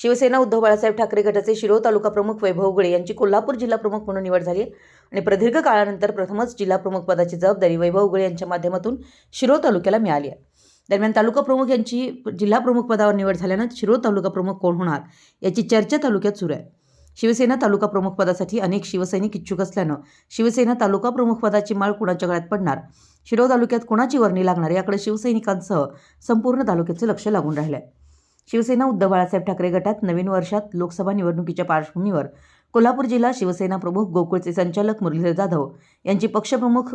शिवसेना उद्धव बाळासाहेब ठाकरे गटाचे शिरोळ तालुका प्रमुख वैभव उगळे यांची कोल्हापूर जिल्हा प्रमुख म्हणून निवड झाली आणि प्रदीर्घ काळानंतर प्रथमच जिल्हा प्रमुख पदाची जबाबदारी वैभव उगळे यांच्या माध्यमातून शिरोळ तालुक्याला मिळाली आहे. दरम्यान तालुका प्रमुख यांची जिल्हा प्रमुख पदावर निवड झाल्यानं शिरोळ तालुका प्रमुख कोण होणार याची चर्चा तालुक्यात सुरू आहे. शिवसेना तालुका प्रमुख पदासाठी अनेक शिवसैनिक इच्छुक असल्यानं शिवसेना तालुका प्रमुख पदाची माळ कुणाच्या गळ्यात पडणार? शिरोळ तालुक्यात कोणाची वर्णी लागणार? याकडे शिवसैनिकांसह संपूर्ण तालुक्याचे लक्ष लागून राहिले आहे शिवसेना उद्धव बाळासाहेब ठाकरे गटात नवीन वर्षात लोकसभा निवडणुकीच्या पार्श्वभूमीवर. कोल्हापूर जिल्हा शिवसेना प्रमुख गोकुळचे संचालक मुरलीधर जाधव यांची पक्षप्रमुख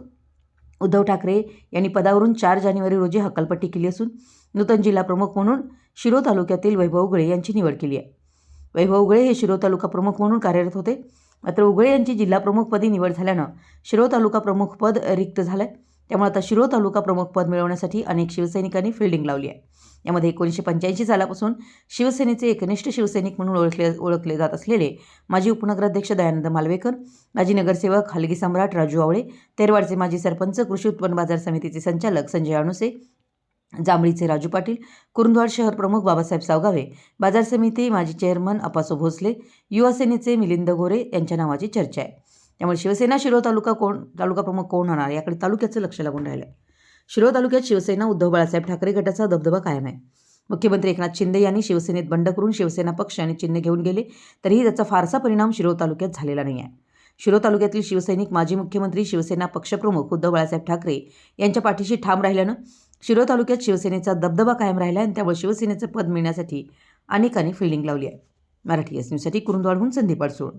उद्धव ठाकरे यांनी पदावरून चार जानेवारी रोजी हकालपट्टी केली असून नूतन जिल्हा प्रमुख म्हणून शिरो तालुक्यातील वैभव उगळे यांची निवड केली आहे. वैभव उगळे हे शिरो तालुका प्रमुख म्हणून कार्यरत होते. मात्र उगळे यांची जिल्हाप्रमुखपदी निवड झाल्यानं शिरो तालुका प्रमुख पद रिक्त झालं आहे त्यामुळे आता शिरो तालुका प्रमुख पद मिळवण्यासाठी अनेक शिवसैनिकांनी फिल्डिंग लावली आहे. यामध्ये एकोणीसशे पंच्याऐंशी सालापासून शिवसेनेचे एकनिष्ठ शिवसैनिक म्हणून ओळखले ओळखले जात असलेले माजी उपनगराध्यक्ष दयानंद मालवेकर माजी नगरसेवक हलगी सम्राट राजू आवळे तेरवाडचे माजी सरपंच कृषी उत्पन्न बाजार समितीचे संचालक संजय अणुसे जांभळीचे राजू पाटील कुरुंदवाड शहर प्रमुख बाबासाहेब सावगावे बाजार समिती माजी चेअरमन अपासो भोसले युवासेनेचे मिलिंद गोरे यांच्या नावाची चर्चा आहे. त्यामुळे शिवसेना शिरोळ तालुका कोण तालुका प्रमुख कोण होणार? याकडे तालुक्याचं लक्ष लागून राहिलं आहे शिरोळ तालुक्यात शिवसेना उद्धव बाळासाहेब ठाकरे गटाचा दबदबा कायम आहे. मुख्यमंत्री एकनाथ शिंदे यांनी शिवसेनेत बंड करून शिवसेना पक्ष आणि चिन्ह घेऊन गेले तरीही त्याचा फारसा परिणाम शिरोळ तालुक्यात झालेला नाही आहे. शिरोळ तालुक्यातील शिवसैनिक माजी मुख्यमंत्री शिवसेना पक्षप्रमुख उद्धव बाळासाहेब ठाकरे यांच्या पाठीशी ठाम राहिल्यानं शिरोळ तालुक्यात शिवसेनेचा दबदबा कायम राहिला आणि त्यामुळे शिवसेनेचं पद मिळण्यासाठी अनेकांनी फिल्डिंग लावली आहे. मराठी एस न्यूजसाठी कुरुंदवाडहून संदीप अडसूळ.